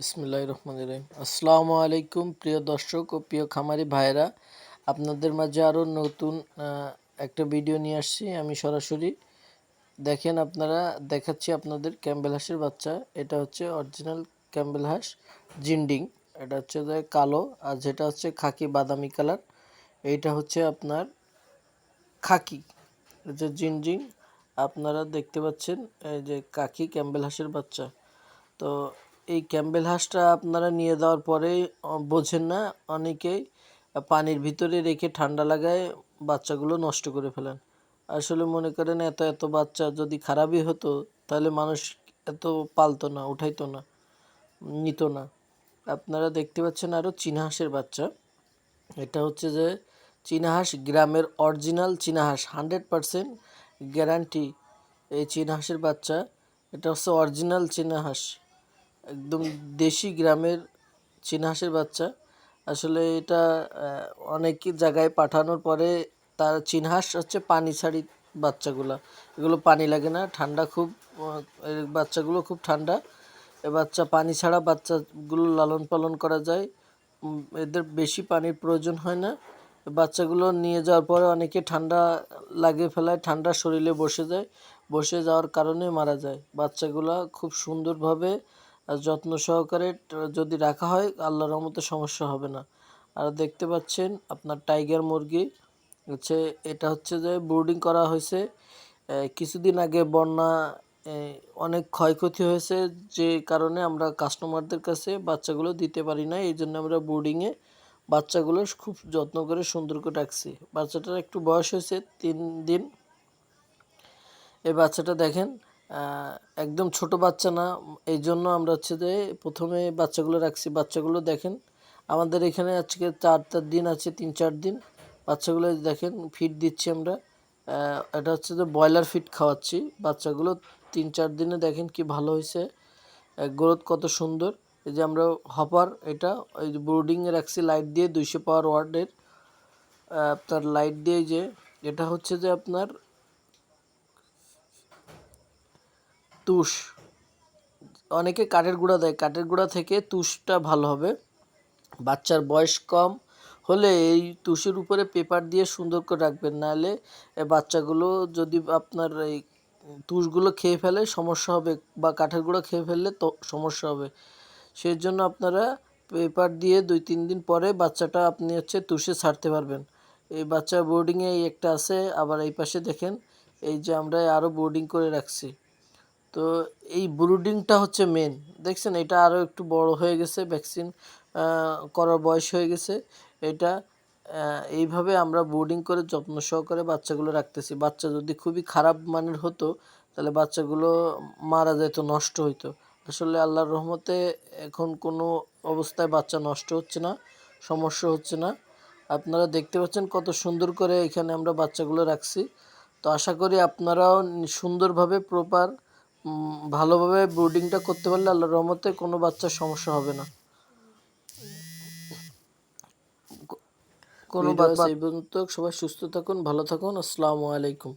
বিসমুল্লাহ রহমান রহিম। আসসালামু আলাইকুম, প্রিয় দর্শক ও প্রিয় খামারি ভাইরা আপনাদের মাঝে আরও নতুন একটা ভিডিও নিয়ে আসছি আমি সরাসরি। দেখেন আপনারা, দেখাচ্ছি আপনাদের ক্যাম্বেল হাঁসের বাচ্চা। এটা হচ্ছে অরিজিনাল ক্যাম্বেল হাঁস, জিন্ডিং। এটা হচ্ছে কালো আর যেটা হচ্ছে খাকি বাদামি কালার। এইটা হচ্ছে আপনার খাকি। যে জিনজিং আপনারা দেখতে পাচ্ছেন, এই যে কাকি ক্যাম্বেল হাঁসের বাচ্চা। তো এই ক্যাম্বেল হাঁসটা আপনারা নিয়ে যাওয়ার পরে বোঝেন না, অনেকেই পানির ভিতরে রেখে ঠান্ডা লাগায় বাচ্চাগুলো নষ্ট করে ফেলেন। আসলে মনে করেন, এত এত বাচ্চা যদি খারাপই হতো, তাহলে মানুষ এত পালতো না, উঠাইতো না, নিত না। আপনারা দেখতে পাচ্ছেন আরও চীনা হাঁসের বাচ্চা। এটা হচ্ছে যে চীনা হাঁস গ্রামের অরিজিনাল চীনা হাঁস, হান্ড্রেড পারসেন্ট গ্যারান্টি এই চীনা হাঁসের বাচ্চা। এটা হচ্ছে অরিজিনাল চীনা হাঁস। একদম দেশি গ্রামের চীনা হাঁসের বাচ্চা। আসলে এটা অনেক জায়গায় পাঠানোর পরে তার চীনা হাঁস হচ্ছে পানি ছাড়ি বাচ্চাগুলো। এগুলো পানি লাগে না, ঠান্ডা খুব বাচ্চাগুলো খুব ঠান্ডা। এ বাচ্চা পানি ছাড়া বাচ্চাগুলো লালন পালন করা যায়। এদের বেশি পানির প্রয়োজন হয় না। বাচ্চাগুলো নিয়ে যাওয়ার পরে অনেকে ঠান্ডা লাগে ফেলায়, ঠান্ডা শরীরে বসে যায়। বসে যাওয়ার কারণে মারা যায়। বাচ্চাগুলো খুব সুন্দরভাবে যত্ন সহকারে যদি রাখা হয়, আল্লাহর রহমতে সমস্যা হবে না। আর দেখতে পাচ্ছেন, আপনার টাইগার মুরগি, হচ্ছে, এটা হচ্ছে যে ব্রুডিং করা হয়েছে। কিছুদিন আগে বন্যা অনেক ক্ষয়ক্ষতি হয়েছে, যে কারণে আমরা কাস্টমারদের কাছে বাচ্চাগুলো দিতে পারি না এই জন্য আমরা বোর্ডিংয়ে বাচ্চাগুলো খুব যত্ন করে সুন্দর করে রাখছি। বাচ্চাটার একটু বয়স হয়েছে তিন দিন। এই বাচ্চাটা দেখেন একদম ছোট বাচ্চা না এই জন্য আমরা হচ্ছে যে প্রথমে বাচ্চাগুলো রাখছি। বাচ্চাগুলো দেখেন, আমাদের এখানে আজকে চার চার দিন আছে, তিন চার দিন। বাচ্চাগুলো দেখেন ফিড দিচ্ছি আমরা। এটা হচ্ছে যে ব্রয়লার ফিড খাওয়াচ্ছি। বাচ্চাগুলো তিন চার দিনে দেখেন কি ভালো হয়েছে। গ্রোথ কত সুন্দর। এই যে আমরা হপার এটা ওই যে ব্রুডিংয়ে রাখছি লাইট দিয়ে দুইশো পাওয়ার ওয়ার্ডের আপনার লাইট দিয়ে যে, এটা হচ্ছে যে আপনার তুষ। অনেকে কাঠের গুঁড়া দেয়। কাঠের গুঁড়া থেকে তুষটা ভালো হবে। বাচ্চার বয়স কম হলে এই তুষের উপরে পেপার দিয়ে সুন্দর করে রাখবেন। নাহলে বাচ্চাগুলো যদি আপনার এই তুষগুলো খেয়ে ফেলে, সমস্যা হবে বা কাঠের গুঁড়া খেয়ে ফেললে তো সমস্যা হবে। সেই জন্য আপনারা পেপার দিয়ে দুই তিন দিন পরে বাচ্চাটা আপনি হচ্ছে তুষে ছাড়তে পারবেন। এই বাচ্চা বোর্ডিংয়ে এই একটা আছে। আবার এই পাশে দেখেন, এই যে আমরা আরও বোর্ডিং করে রাখছি। তো এই ব্রুডিংটা হচ্ছে মেন দেখছেন, এটা আরও একটু বড় হয়ে গেছে ভ্যাকসিন করার বয়স হয়ে গেছে। এটা এইভাবে আমরা বোর্ডিং করে যত্ন সহকারে বাচ্চাগুলো রাখতেছি। বাচ্চা যদি খুবই খারাপ মানের হতো, তাহলে বাচ্চাগুলো মারা যেত, নষ্ট হইতো। আসলে আল্লাহর রহমতে এখন কোনো অবস্থায় বাচ্চা নষ্ট হচ্ছে না, সমস্যা হচ্ছে না। আপনারা দেখতে পাচ্ছেন কত সুন্দর করে এখানে আমরা বাচ্চাগুলো রাখছি। তো আশা করি আপনারাও সুন্দরভাবে প্রপার ভালোভাবে ব্রুডিংটা করতে পারলে আল্লাহর রহমতে কোনো বাচ্চার সমস্যা হবে না। কোনো বাচ্চা এই পর্যন্ত। সবাই সুস্থ থাকুন ভালো থাকুন। আসসালামু আলাইকুম।